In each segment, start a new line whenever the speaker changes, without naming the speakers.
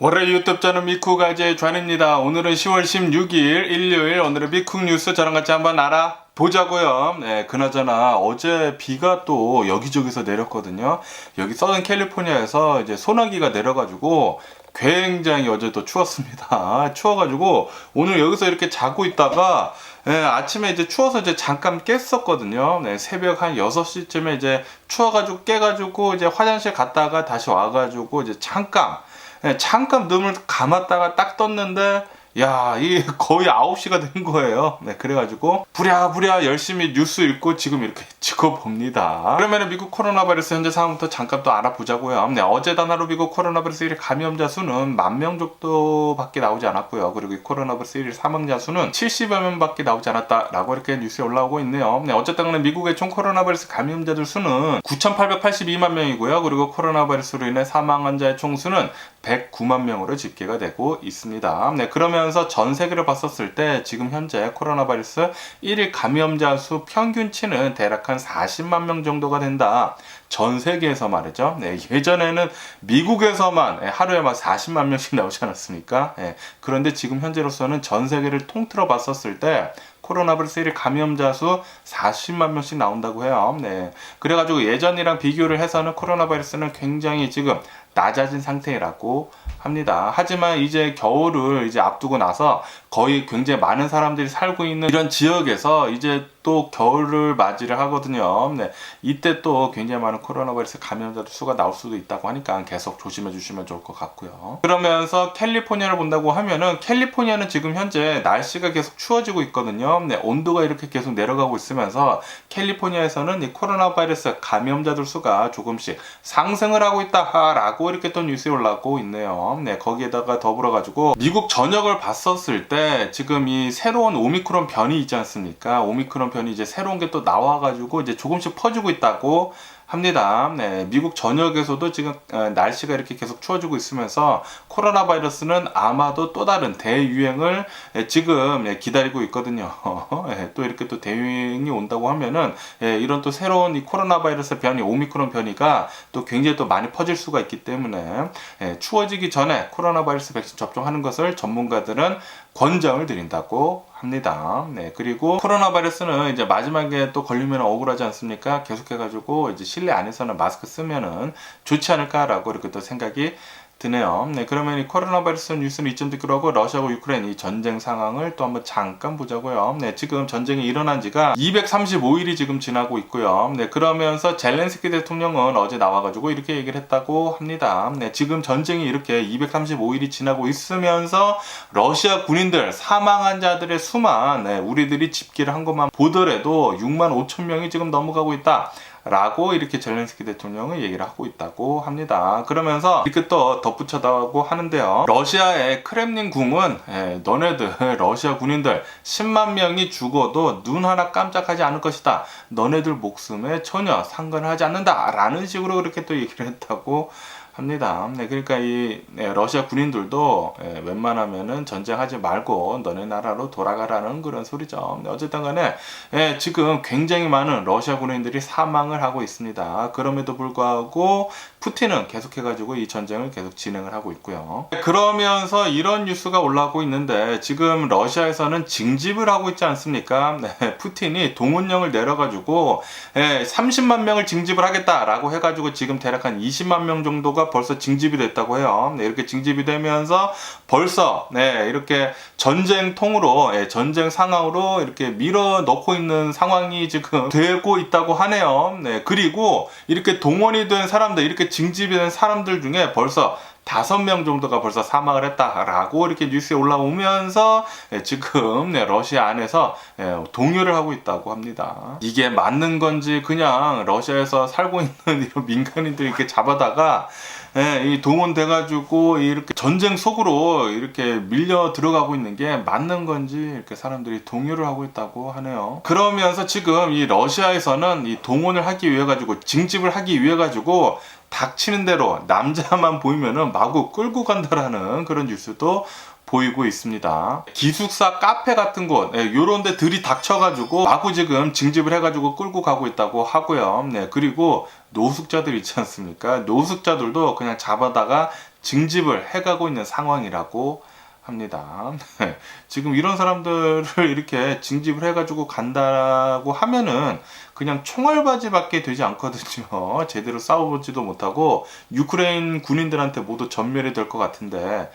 월요일 유튜브 저는 미쿠가제 좌입니다. 오늘은 10월 16일 일요일 오늘의 미쿡 뉴스 저랑 같이 한번 알아보자고요. 네, 그나저나 어제 비가 또 여기저기서 내렸거든요. 여기 서든 캘리포니아에서 이제 소나기가 내려가지고 굉장히 어제 또 추웠습니다. 추워가지고 오늘 여기서 이렇게 자고 있다가 예, 아침에 이제 추워서 이제 잠깐 깼었거든요. 네, 새벽 한 6시쯤에 이제 추워가지고 깨가지고 이제 화장실 갔다가 다시 와가지고 이제 잠깐 예, 잠깐 눈을 감았다가 딱 떴는데 야, 이 거의 9시가 된 거예요. 네, 그래가지고 부랴부랴 열심히 뉴스 읽고 지금 이렇게 찍어봅니다. 그러면 미국 코로나 바이러스 현재 상황부터 잠깐 또 알아보자고요. 네, 어제 단하루 미국 코로나 바이러스 1일 감염자 수는 만 명 정도밖에 나오지 않았고요. 그리고 이 코로나 바이러스 1일 사망자 수는 70여 명밖에 나오지 않았다라고 이렇게 뉴스에 올라오고 있네요. 네, 어쨌든 간에 미국의 총 코로나 바이러스 감염자들 수는 9,882만 명이고요. 그리고 코로나 바이러스로 인해 사망 환자의 총수는 109만 명으로 집계가 되고 있습니다. 네, 그러면서 전 세계를 봤었을 때 지금 현재 코로나 바이러스 1일 감염자 수 평균치는 대략 한 40만 명 정도가 된다. 전 세계에서 말이죠. 네, 예전에는 미국에서만 하루에 막 40만 명씩 나오지 않았습니까? 네, 그런데 지금 현재로서는 전 세계를 통틀어 봤었을 때 코로나 바이러스 1일 감염자 수 40만 명씩 나온다고 해요. 네. 그래가지고 예전이랑 비교를 해서는 코로나 바이러스는 굉장히 지금 낮아진 상태라고 합니다. 하지만 이제 겨울을 이제 앞두고 나서 거의 굉장히 많은 사람들이 살고 있는 이런 지역에서 이제 또 겨울을 맞이를 하거든요. 네. 이때 또 굉장히 많은 코로나 바이러스 감염자들 수가 나올 수도 있다고 하니까 계속 조심해 주시면 좋을 것 같고요. 그러면서 캘리포니아를 본다고 하면은 캘리포니아는 지금 현재 날씨가 계속 추워지고 있거든요. 네. 온도가 이렇게 계속 내려가고 있으면서 캘리포니아에서는 이 코로나 바이러스 감염자들 수가 조금씩 상승을 하고 있다라고 이렇게 또 뉴스에 올라오고 있네요. 네. 거기에다가 더불어 가지고 미국 전역을 봤었을 때 지금 이 새로운 오미크론 변이 있지 않습니까? 오미크론 변이 이제 새로운 게 또 나와 가지고 이제 조금씩 퍼지고 있다고 합니다. 네, 미국 전역에서도 지금 어, 날씨가 이렇게 계속 추워지고 있으면서 코로나 바이러스는 아마도 또 다른 대유행을 예, 지금 예, 기다리고 있거든요. 예, 또 이렇게 또 대유행이 온다고 하면은 예, 이런 또 새로운 이 코로나 바이러스 변이 오미크론 변이가 또 굉장히 또 많이 퍼질 수가 있기 때문에 예, 추워지기 전에 코로나 바이러스 백신 접종하는 것을 전문가들은 권장을 드린다고 합니다. 네, 그리고 코로나 바이러스는 이제 마지막에 또 걸리면 억울하지 않습니까? 계속해가지고 이제 실내 안에서는 마스크 쓰면은 좋지 않을까라고 이렇게 또 생각이 드네요. 네, 그러면 이 코로나 바이러스 뉴스는 이쯤 듣기로 하고 러시아와 유크레인 이 전쟁 상황을 또 한번 잠깐 보자고요. 네, 지금 전쟁이 일어난 지가 235일이 지금 지나고 있고요. 네, 그러면서 젤렌스키 대통령은 어제 나와가지고 이렇게 얘기를 했다고 합니다. 네, 지금 전쟁이 이렇게 235일이 지나고 있으면서 러시아 군인들 사망한 자들의 수만 네, 우리들이 집계를 한 것만 보더라도 6만 5천 명이 지금 넘어가고 있다. 라고 이렇게 젤렌스키 대통령은 얘기를 하고 있다고 합니다. 그러면서 이렇게 또 덧붙여다고 하는데요. 러시아의 크렘린 궁은 예, 너네들 러시아 군인들 10만 명이 죽어도 눈 하나 깜짝하지 않을 것이다. 너네들 목숨에 전혀 상관하지 않는다. 라는 식으로 그렇게 또 얘기를 했다고 합니다. 네, 그러니까 이 네, 러시아 군인들도 예, 웬만하면은 전쟁하지 말고 너네 나라로 돌아가라는 그런 소리죠. 네, 어쨌든 간에 예, 지금 굉장히 많은 러시아 군인들이 사망을 하고 있습니다. 그럼에도 불구하고 푸틴은 계속해가지고 이 전쟁을 계속 진행을 하고 있고요. 그러면서 이런 뉴스가 올라오고 있는데 지금 러시아에서는 징집을 하고 있지 않습니까? 네, 푸틴이 동원령을 내려가지고 예, 30만 명을 징집을 하겠다라고 해가지고 지금 대략 한 20만 명 정도가 벌써 징집이 됐다고 해요. 네, 이렇게 징집이 되면서 벌써 네, 이렇게 전쟁 통으로 예, 전쟁 상황으로 이렇게 밀어 넣고 있는 상황이 지금 되고 있다고 하네요. 네, 그리고 이렇게 동원이 된 사람들 이렇게 징집이 된 사람들 중에 벌써 다섯 명 정도가 벌써 사망을 했다라고 이렇게 뉴스에 올라오면서 예, 지금 네, 러시아 안에서 예, 동요를 하고 있다고 합니다. 이게 맞는 건지 그냥 러시아에서 살고 있는 이런 민간인들 이렇게 잡아다가 예, 이 동원돼가지고 이렇게 전쟁 속으로 이렇게 밀려 들어가고 있는 게 맞는 건지 이렇게 사람들이 동요를 하고 있다고 하네요. 그러면서 지금 이 러시아에서는 이 동원을 하기 위해 가지고 징집을 하기 위해 가지고 닥치는 대로 남자만 보이면은 마구 끌고 간다라는 그런 뉴스도 보이고 있습니다. 기숙사 카페 같은 곳, 예, 요런 데 들이 닥쳐가지고 마구 지금 징집을 해가지고 끌고 가고 있다고 하고요. 네, 그리고 노숙자들 있지 않습니까? 노숙자들도 그냥 잡아다가 징집을 해가고 있는 상황이라고 합니다. 지금 이런 사람들을 이렇게 징집을 해가지고 간다고 하면은 그냥 총알바지밖에 되지 않거든요. 제대로 싸워보지도 못하고 유크레인 군인들한테 모두 전멸이 될 것 같은데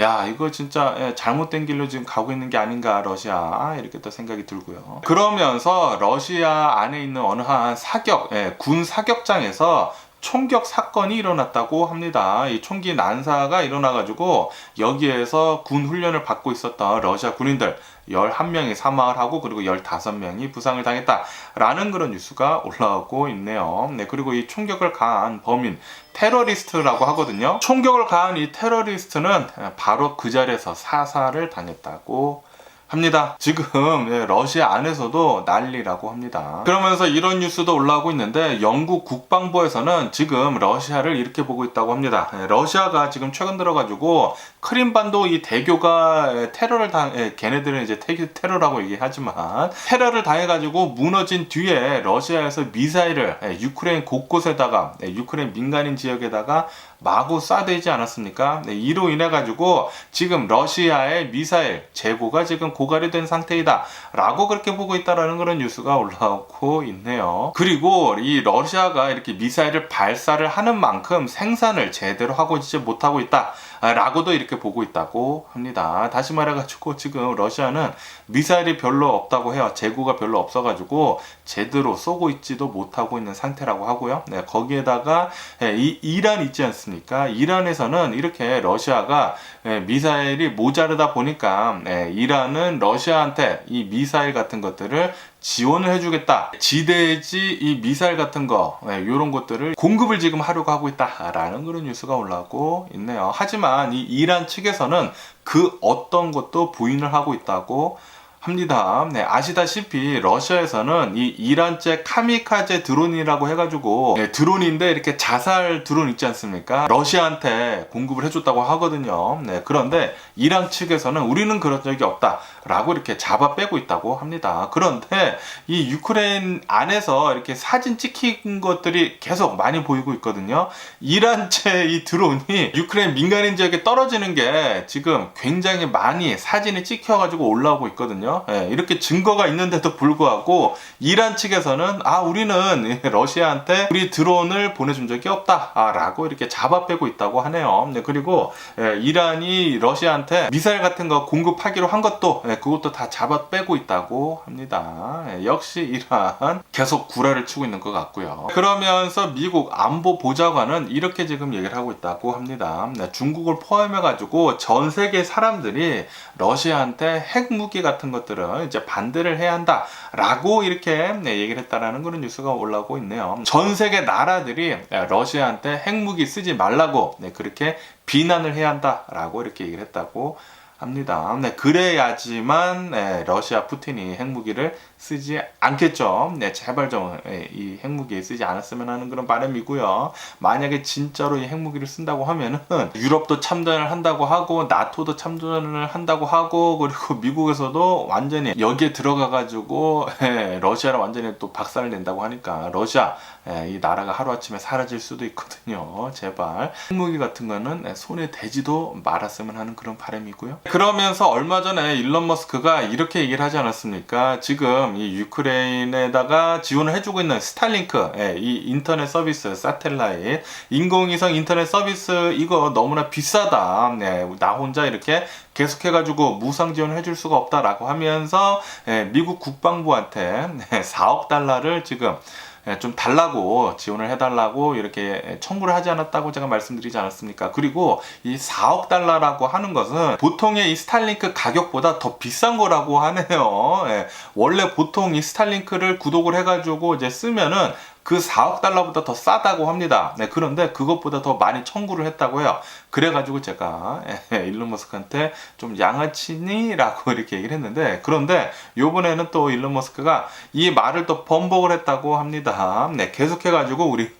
야 이거 진짜 예, 잘못된 길로 지금 가고 있는 게 아닌가 러시아 이렇게 또 생각이 들고요. 그러면서 러시아 안에 있는 어느 한 사격 예, 군 사격장에서 총격 사건이 일어났다고 합니다. 이 총기 난사가 일어나가지고 여기에서 군 훈련을 받고 있었던 러시아 군인들 11명이 사망을 하고 그리고 15명이 부상을 당했다라는 그런 뉴스가 올라오고 있네요. 네, 그리고 이 총격을 가한 범인 테러리스트라고 하거든요. 총격을 가한 이 테러리스트는 바로 그 자리에서 사살을 당했다고 합니다. 지금 예, 러시아 안에서도 난리라고 합니다. 그러면서 이런 뉴스도 올라오고 있는데 영국 국방부에서는 지금 러시아를 이렇게 보고 있다고 합니다. 예, 러시아가 지금 최근 들어가지고 크림반도 이 대교가 예, 테러를 당, 예, 걔네들은 이제 테, 테러라고 얘기하지만 테러를 당해가지고 무너진 뒤에 러시아에서 미사일을 예, 유크레인 곳곳에다가 예, 유크레인 민간인 지역에다가 마구 쏴대지 않았습니까? 네, 이로 인해 가지고 지금 러시아의 미사일 재고가 지금 고갈이 된 상태이다 라고 그렇게 보고 있다라는 그런 뉴스가 올라오고 있네요. 그리고 이 러시아가 이렇게 미사일을 발사를 하는 만큼 생산을 제대로 하고 있지 못하고 있다. 라고도 이렇게 보고 있다고 합니다. 다시 말해가지고 지금 러시아는 미사일이 별로 없다고 해요. 재고가 별로 없어가지고 제대로 쏘고 있지도 못하고 있는 상태라고 하고요. 네, 거기에다가 예, 이 이란 있지 않습니까? 이란에서는 이렇게 러시아가 예, 미사일이 모자르다 보니까 예, 이란은 러시아한테 이 미사일 같은 것들을 지원을 해주겠다. 지대지 이 미사일 같은 거, 이런 것들을 공급을 지금 하려고 하고 있다라는 그런 뉴스가 올라오고 있네요. 하지만 이 이란 측에서는 그 어떤 것도 부인을 하고 있다고 합니다. 네, 아시다시피 러시아에서는 이 이란제 카미카제 드론이라고 해가지고 네, 드론인데 이렇게 자살 드론 있지 않습니까? 러시아한테 공급을 해줬다고 하거든요. 네, 그런데 이란 측에서는 우리는 그런 적이 없다 라고 이렇게 잡아 빼고 있다고 합니다. 그런데 이 유크레인 안에서 이렇게 사진 찍힌 것들이 계속 많이 보이고 있거든요. 이란제 이 드론이 유크레인 민간인 지역에 떨어지는 게 지금 굉장히 많이 사진이 찍혀가지고 올라오고 있거든요. 예, 이렇게 증거가 있는데도 불구하고 이란 측에서는 아 우리는 러시아한테 우리 드론을 보내준 적이 없다라고 이렇게 잡아 빼고 있다고 하네요. 네, 그리고 예, 이란이 러시아한테 미사일 같은 거 공급하기로 한 것도 예, 그것도 다 잡아 빼고 있다고 합니다. 예, 역시 이란 계속 구라를 치고 있는 것 같고요. 그러면서 미국 안보 보좌관은 이렇게 지금 얘기를 하고 있다고 합니다. 네, 중국을 포함해 가지고 전 세계 사람들이 러시아한테 핵무기 같은 것 것들은 이제 반대를 해야 한다라고 이렇게 네, 얘기를 했다라는 그런 뉴스가 올라오고 있네요. 전 세계 나라들이 러시아한테 핵무기 쓰지 말라고 네, 그렇게 비난을 해야 한다라고 이렇게 얘기를 했다고 합니다. 네, 그래야지만 네, 러시아 푸틴이 핵무기를 쓰지 않겠죠. 네, 제발 좀이 예, 핵무기 쓰지 않았으면 하는 그런 바람이고요. 만약에 진짜로 이 핵무기를 쓴다고 하면은 유럽도 참전을 한다고 하고 나토도 참전을 한다고 하고 그리고 미국에서도 완전히 여기에 들어가 가지고 예, 러시아를 완전히 또 박살을 낸다고 하니까 러시아 예, 이 나라가 하루아침에 사라질 수도 있거든요. 제발 핵무기 같은 거는 예, 손에 대지도 말았으면 하는 그런 바람이고요. 그러면서 얼마 전에 일론 머스크가 이렇게 얘기를 하지 않았습니까? 지금 이 유크레인에다가 지원을 해주고 있는 스탈링크, 예, 이 인터넷 서비스, 사텔라잇, 인공위성 인터넷 서비스 이거 너무나 비싸다. 예, 나 혼자 이렇게 계속해가지고 무상 지원을 해줄 수가 없다라고 하면서 예, 미국 국방부한테 4억 달러를 지금 예, 좀 달라고 지원을 해달라고 이렇게 청구를 하지 않았다고 제가 말씀드리지 않았습니까? 그리고 이 4억 달러라고 하는 것은 보통의 이 스탈링크 가격보다 더 비싼 거라고 하네요. 예, 원래 보통 이 스탈링크를 구독을 해가지고 이제 쓰면은 그 4억 달러보다 더 싸다고 합니다. 네, 그런데 그것보다 더 많이 청구를 했다고 해요. 그래가지고 제가 예, 일론 머스크한테 좀 양아치니라고 이렇게 얘기를 했는데 그런데 요번에는 또 일론 머스크가 이 말을 또 번복을 했다고 합니다. 네, 계속해가지고 우리는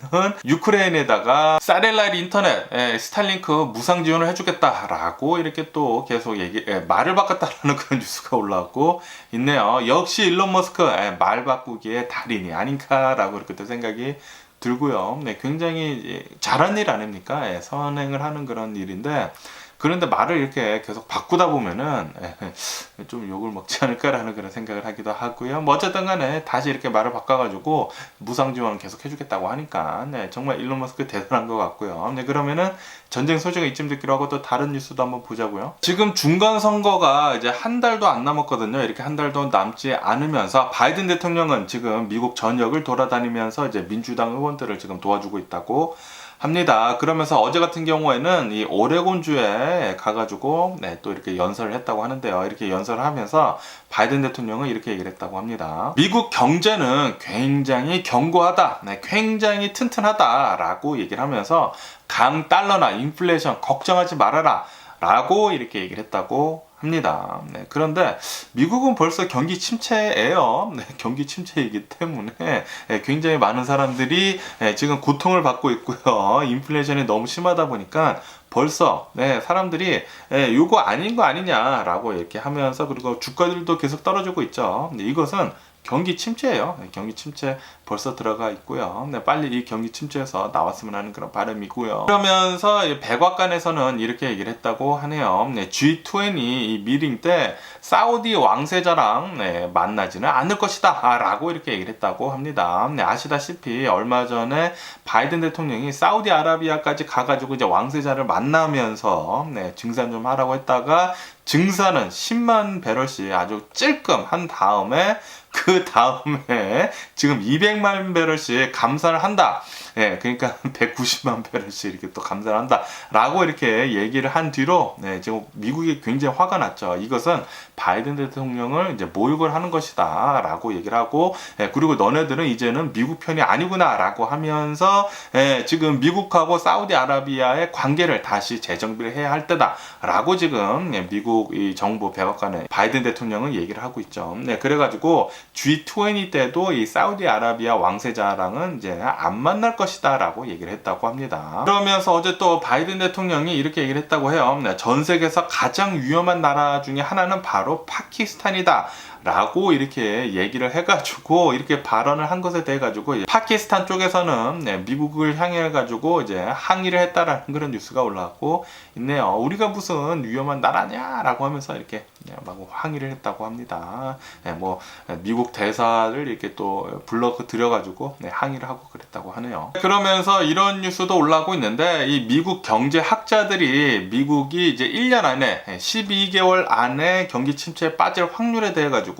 유크레인에다가 사렐라일 인터넷 예, 스탈링크 무상 지원을 해주겠다라고 이렇게 또 계속 얘기 예, 말을 바꿨다라는 그런 뉴스가 올라왔고 있네요. 역시 일론 머스크 예, 말 바꾸기의 달인이 아닌가라고 이렇게 또 생각이 들고요. 네, 굉장히 예, 잘한 일 아닙니까? 예, 선행을 하는 그런 일인데 그런데 말을 이렇게 계속 바꾸다 보면은 예, 좀 욕을 먹지 않을까라는 그런 생각을 하기도 하고요. 뭐 어쨌든 간에 다시 이렇게 말을 바꿔가지고 무상 지원 계속 해주겠다고 하니까 네, 정말 일론 머스크 대단한 것 같고요. 네, 그러면은 전쟁 소지가 이쯤 듣기로 하고 또 다른 뉴스도 한번 보자고요. 지금 중간 선거가 이제 한 달도 안 남았거든요. 이렇게 한 달도 남지 않으면서 바이든 대통령은 지금 미국 전역을 돌아다니면서 이제 민주당 의원들을 지금 도와주고 있다고 합니다. 그러면서 어제 같은 경우에는 이 오레곤주에 가가지고 네, 또 이렇게 연설을 했다고 하는데요. 이렇게 연설을 하면서 바이든 대통령은 이렇게 얘기를 했다고 합니다. 미국 경제는 굉장히 견고하다, 네, 굉장히 튼튼하다라고 얘기를 하면서 강 달러나 인플레이션 걱정하지 말아라. 라고 이렇게 얘기를 했다고 합니다. 네, 그런데 미국은 벌써 경기 침체예요. 네, 경기 침체이기 때문에 네, 굉장히 많은 사람들이 네, 지금 고통을 받고 있고요. 인플레이션이 너무 심하다 보니까 벌써 네, 사람들이 예, 요거 아닌 거 아니냐라고 이렇게 하면서 그리고 주가들도 계속 떨어지고 있죠. 이것은 경기 침체예요. 네, 경기 침체 벌써 들어가 있고요. 네, 빨리 이 경기 침체에서 나왔으면 하는 그런 바람이고요. 그러면서 이 백악관에서는 이렇게 얘기를 했다고 하네요. 네, G20 이 미팅 때 사우디 왕세자랑 네, 만나지는 않을 것이다 아, 라고 이렇게 얘기를 했다고 합니다. 네, 아시다시피 얼마 전에 바이든 대통령이 사우디 아라비아까지 가가지고 이제 왕세자를 만나면서 네, 증산 좀 하라고 했다가 증산은 10만 배럴씩 아주 찔끔 한 다음에 그 다음에 지금 200만 배럴씩 감사를 한다. 예, 그러니까 190만 배럴씩 이렇게 또 감사를 한다. 라고 이렇게 얘기를 한 뒤로, 네, 지금 미국이 굉장히 화가 났죠. 이것은 바이든 대통령을 이제 모욕을 하는 것이다. 라고 얘기를 하고, 예, 그리고 너네들은 이제는 미국 편이 아니구나. 라고 하면서, 예, 지금 미국하고 사우디아라비아의 관계를 다시 재정비를 해야 할 때다. 라고 지금, 예, 미국 이 정부 백악관에 바이든 대통령은 얘기를 하고 있죠. 네, 그래가지고 G20 때도 이 사우디아라비아 왕세자랑은 이제 안 만날 것이다 라고 얘기를 했다고 합니다. 그러면서 어제 또 바이든 대통령이 이렇게 얘기를 했다고 해요. 네, 전 세계에서 가장 위험한 나라 중에 하나는 바로 파키스탄이다. 라고 이렇게 얘기를 해가지고 이렇게 발언을 한 것에 대해 가지고 파키스탄 쪽에서는 네, 미국을 향해 가지고 이제 항의를 했다라는 그런 뉴스가 올라왔고 있네요. 우리가 무슨 위험한 나라냐라고 하면서 이렇게 네, 막 항의를 했다고 합니다. 네, 뭐 미국 대사를 이렇게 또 불러 들여가지고 네, 항의를 하고 그랬다고 하네요. 그러면서 이런 뉴스도 올라오고 있는데 이 미국 경제 학자들이 미국이 이제 1년 안에 12개월 안에 경기 침체에 빠질 확률에 대해 가지고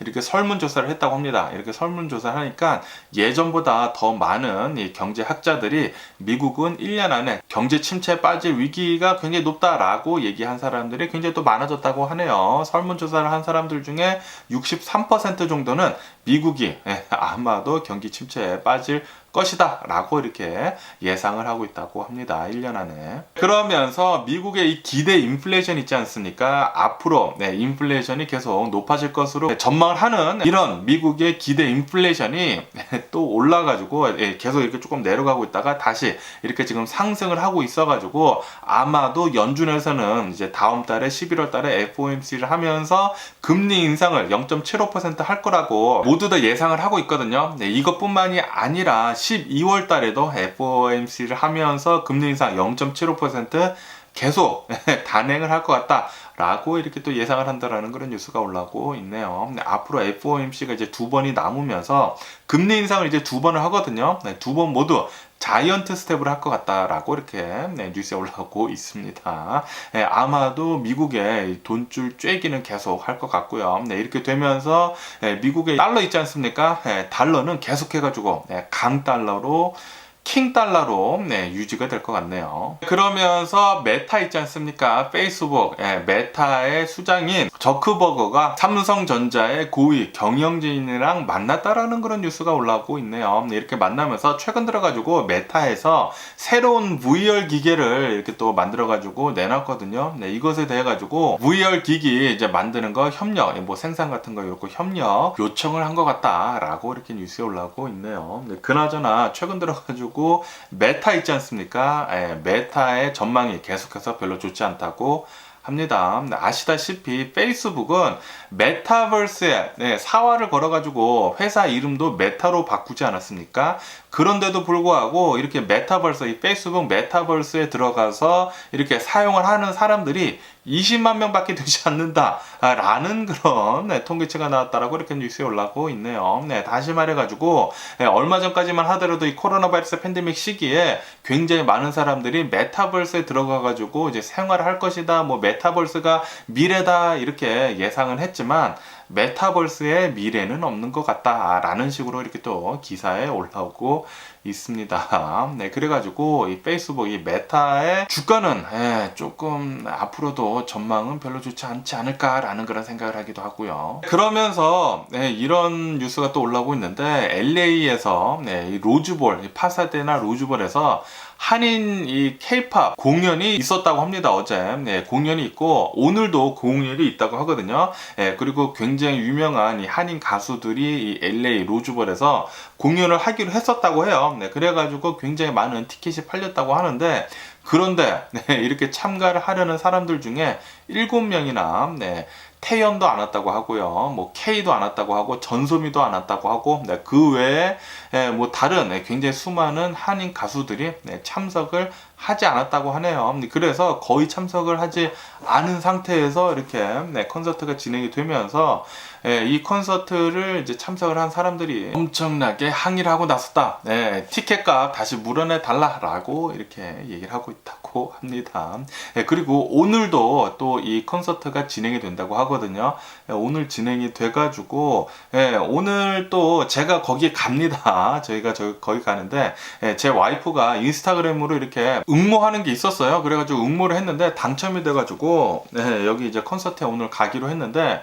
이렇게 설문조사를 했다고 합니다. 이렇게 설문조사를 하니까 예전보다 더 많은 이 경제 학자들이 미국은 1년 안에 경제 침체에 빠질 위기가 굉장히 높다라고 얘기한 사람들이 굉장히 또 많아졌다고 하네요. 설문조사를 한 사람들 중에 63% 정도는 미국이 예, 아마도 경기 침체에 빠질 것이다 라고 이렇게 예상을 하고 있다고 합니다. 1년 안에. 그러면서 미국의 이 기대 인플레이션 있지 않습니까? 앞으로 네, 인플레이션이 계속 높아질 것으로 전망을 하는 이런 미국의 기대 인플레이션이 또 올라가지고 예, 계속 이렇게 조금 내려가고 있다가 다시 이렇게 지금 상승을 하고 있어가지고 아마도 연준에서는 이제 다음 달에 11월 달에 FOMC를 하면서 금리 인상을 0.75%할 거라고 모두 다 예상을 하고 있거든요. 네, 이것뿐만이 아니라 12월 달에도 FOMC를 하면서 금리 인상 0.75% 계속 단행을 할 것 같다라고 이렇게 또 예상을 한다라는 그런 뉴스가 올라오고 있네요. 네, 앞으로 FOMC가 이제 두 번이 남으면서 금리 인상을 이제 두 번을 하거든요. 네, 두번 모두 자이언트 스텝을 할 것 같다라고 이렇게 네, 뉴스에 올라오고 있습니다. 네, 아마도 미국의 돈줄 쬐기는 계속 할 것 같고요. 네, 이렇게 되면서 네, 미국의 달러 있지 않습니까? 네, 달러는 계속해가지고 네, 강 달러로 킹 달러로 네, 유지가 될 것 같네요. 그러면서 메타 있지 않습니까? 페이스북 예, 메타의 수장인 저크버거가 삼성전자의 고위 경영진이랑 만났다라는 그런 뉴스가 올라오고 있네요. 네, 이렇게 만나면서 최근 들어가지고 메타에서 새로운 VR 기계를 이렇게 또 만들어가지고 내놨거든요. 네, 이것에 대해 가지고 VR 기기 이제 만드는 거 협력, 뭐 생산 같은 거 이렇게 협력 요청을 한 것 같다라고 이렇게 뉴스에 올라오고 있네요. 네, 그나저나 최근 들어가지고 메타 있지 않습니까? 예, 메타의 전망이 계속해서 별로 좋지 않다고 합니다. 네, 아시다시피 페이스북은 메타버스에 네, 사활을 걸어가지고 회사 이름도 메타로 바꾸지 않았습니까? 그런데도 불구하고 이렇게 메타버스, 이 페이스북 메타버스에 들어가서 이렇게 사용을 하는 사람들이 20만 명밖에 되지 않는다라는 그런 네, 통계치가 나왔다라고 이렇게 뉴스에 올라오고 있네요. 네, 다시 말해가지고 네, 얼마 전까지만 하더라도 이 코로나 바이러스 팬데믹 시기에 굉장히 많은 사람들이 메타버스에 들어가가지고 이제 생활을 할 것이다, 뭐 메타버스가 미래다 이렇게 예상을 했지만 메타버스의 미래는 없는 것 같다라는 식으로 이렇게 또 기사에 올라오고 있습니다. 네, 그래가지고 이 페이스북 이 메타의 주가는 예, 조금 앞으로도 전망은 별로 좋지 않지 않을까라는 그런 생각을 하기도 하고요. 그러면서 네, 이런 뉴스가 또 올라오고 있는데 LA에서 네, 이 로즈볼, 이 파사데나 로즈볼에서 한인 이 케이팝 공연이 있었다고 합니다. 어제 네, 공연이 있고 오늘도 공연이 있다고 하거든요. 예, 그리고 굉장히 유명한 이 한인 가수들이 이 LA 로즈볼에서 공연을 하기로 했었다고 해요. 네, 그래가지고 굉장히 많은 티켓이 팔렸다고 하는데 그런데 네, 이렇게 참가를 하려는 사람들 중에 7명이나 네, 태연도 안 왔다고 하고요. 뭐 K도 안 왔다고 하고 전소미도 안 왔다고 하고 네, 그 외에 예, 뭐 다른 네, 굉장히 수많은 한인 가수들이 네, 참석을 하지 않았다고 하네요. 그래서 거의 참석을 하지 않은 상태에서 이렇게 네, 콘서트가 진행이 되면서 예, 이 콘서트를 이제 참석을 한 사람들이 엄청나게 항의를 하고 나섰다. 네, 티켓값 다시 물어내 달라라고 이렇게 얘기를 하고 있다고 합니다. 예, 그리고 오늘도 또 이 콘서트가 진행이 된다고 하거든요. 예, 오늘 진행이 돼가지고 예, 오늘 또 제가 거기에 갑니다. 저희가 저 거기 가는데 예, 제 와이프가 인스타그램으로 이렇게 응모하는 게 있었어요. 그래가지고 응모를 했는데 당첨이 돼가지고 네, 여기 이제 콘서트에 오늘 가기로 했는데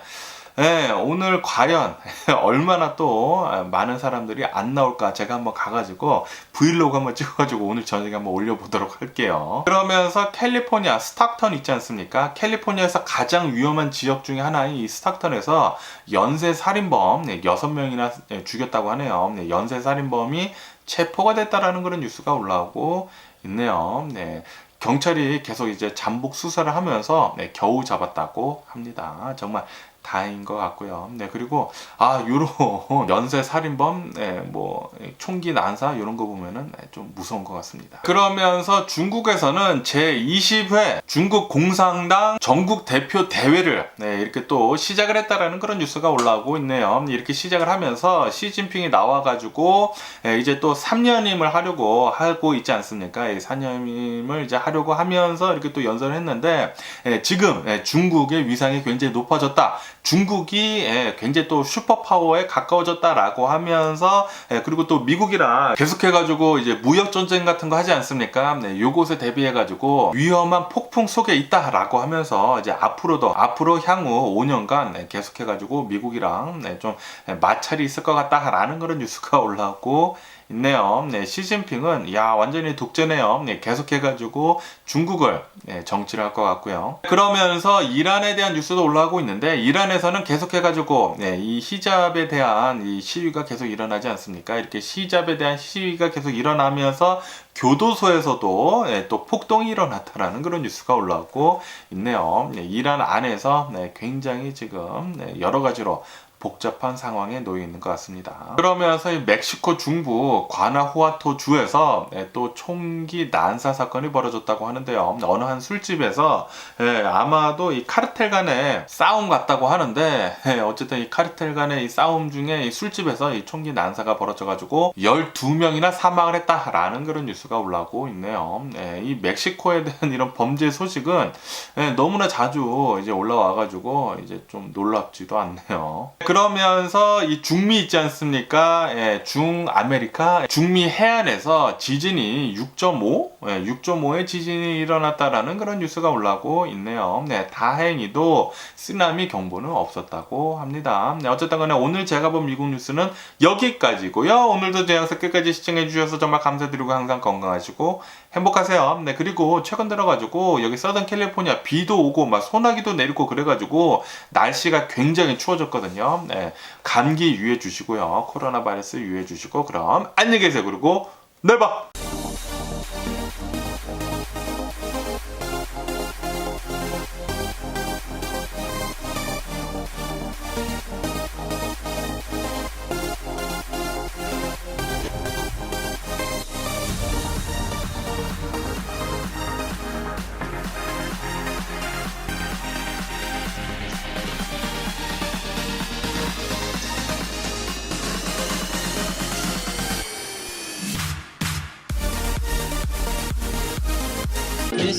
네, 오늘 과연 얼마나 또 많은 사람들이 안 나올까 제가 한번 가가지고 브이로그 한번 찍어가지고 오늘 저녁에 한번 올려보도록 할게요. 그러면서 캘리포니아 스탁턴 있지 않습니까? 캘리포니아에서 가장 위험한 지역 중에 하나인 이 스탁턴에서 연쇄 살인범 네, 6명이나 죽였다고 하네요. 네, 연쇄 살인범이 체포가 됐다라는 그런 뉴스가 올라오고 있네요. 네. 경찰이 계속 이제 잠복 수사를 하면서 네, 겨우 잡았다고 합니다. 정말 다행인 것 같고요. 네, 그리고, 아, 요런 연쇄 살인범, 네, 뭐, 총기 난사, 이런 거 보면은 네, 좀 무서운 것 같습니다. 그러면서 중국에서는 제20회 중국 공산당 전국 대표 대회를, 네, 이렇게 또 시작을 했다라는 그런 뉴스가 올라오고 있네요. 이렇게 시작을 하면서 시진핑이 나와가지고, 네, 이제 또 3년임을 하려고 하고 있지 않습니까? 이 3년임을 이제 하려고 하면서 이렇게 또 연설을 했는데, 네, 지금 네, 중국의 위상이 굉장히 높아졌다. 중국이 예, 굉장히 또 슈퍼파워에 가까워졌다라고 하면서 예, 그리고 또 미국이랑 계속해가지고 이제 무역 전쟁 같은 거 하지 않습니까? 네, 요것에 대비해가지고 위험한 폭풍 속에 있다라고 하면서 이제 앞으로도 앞으로 향후 5년간 네, 계속해가지고 미국이랑 네, 좀 마찰이 있을 것 같다라는 그런 뉴스가 올라오고 있네요. 네, 시진핑은 야 완전히 독재네요. 네, 계속해가지고 중국을 네, 정치를 할 것 같고요. 그러면서 이란에 대한 뉴스도 올라오고 있는데 이란에서는 계속해가지고 네, 이 히잡에 대한 이 시위가 계속 일어나지 않습니까? 이렇게 히잡에 대한 시위가 계속 일어나면서 교도소에서도 네, 또 폭동이 일어났다라는 그런 뉴스가 올라오고 있네요. 네, 이란 안에서 네, 굉장히 지금 네, 여러 가지로 복잡한 상황에 놓여 있는 것 같습니다. 그러면서 이 멕시코 중부 과나후아토 주에서 네, 또 총기 난사 사건이 벌어졌다고 하는데요. 어느 한 술집에서 예, 아마도 이 카르텔 간의 싸움 같다고 하는데 예, 어쨌든 이 카르텔 간의 이 싸움 중에 이 술집에서 이 총기 난사가 벌어져가지고 12명이나 사망을 했다라는 그런 뉴스가 올라오고 있네요. 예, 이 멕시코에 대한 이런 범죄 소식은 예, 너무나 자주 이제 올라와가지고 이제 좀 놀랍지도 않네요. 그러면서 이 중미 있지 않습니까? 예, 중아메리카 중미 해안에서 지진이 6.5, 예, 6.5의 지진이 일어났다라는 그런 뉴스가 올라오고 있네요. 네, 다행히도 쓰나미 경보는 없었다고 합니다. 네, 어쨌든 간에 오늘 제가 본 미국 뉴스는 여기까지고요. 오늘도 제 영상 끝까지 시청해 주셔서 정말 감사드리고 항상 건강하시고 행복하세요. 네, 그리고 최근 들어가지고 여기 서던 캘리포니아 비도 오고 막 소나기도 내리고 그래가지고 날씨가 굉장히 추워졌거든요. 네, 감기 유의해 주시고요. 코로나 바이러스 유의해 주시고 그럼 안녕히 계세요. 그리고 내일 봐.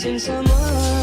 sense of